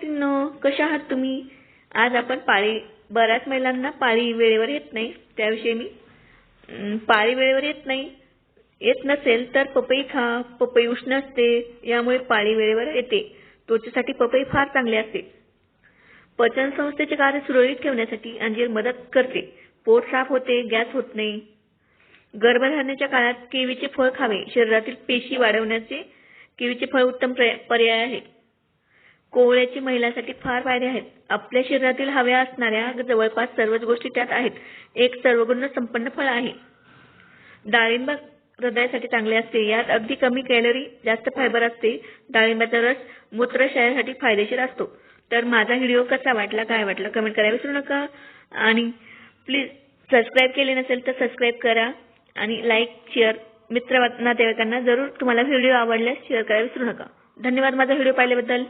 मैत्रिणींनो कशा आहात तुम्ही? आज आपण पाळी बऱ्याच महिलांना पाळी वेळेवर येत नाही. त्याविषयी मी पाळी वेळेवर येत नाही. येत नसेल तर पपई खा. पपई उष्ण असते यामुळे पाळी वेळेवर येते. त्वचेसाठी पपई फार चांगले असते. पचन संस्थेचे कार्य सुरळीत ठेवण्यासाठी अंजीर मदत करते. पोट साफ होते गॅस होत नाही. गर्भधारणेच्या काळात केवीचे फळ खावे. शरीरातील पेशी वाढवण्याचे केवीचे फळ उत्तम पर्याय आहे. कोवळ्याची महिलांसाठी फार फायदे आहेत. आपल्या शरीरातील हव्या असणाऱ्या जवळपास सर्वच गोष्टी त्यात आहेत. एक सर्वगुण संपन्न फळ आहे. डाळिंब हृदयासाठी चांगले असते. यात अगदी कमी कॅलरी जास्त फायबर असते. डाळिंबाचा रस मूत्रशयासाठी फायदेशीर असतो. तर माझा व्हिडिओ कसा वाटला काय वाटला कमेंट करायला विसरू नका. आणि प्लीज सबस्क्राईब केले नसेल तर सबस्क्राईब करा. आणि लाईक शेअर मित्र नातेवाईकांना जरूर तुम्हाला व्हिडिओ आवडल्यास शेअर करायला विसरू नका. धन्यवाद माझा व्हिडिओ पाहिल्याबद्दल.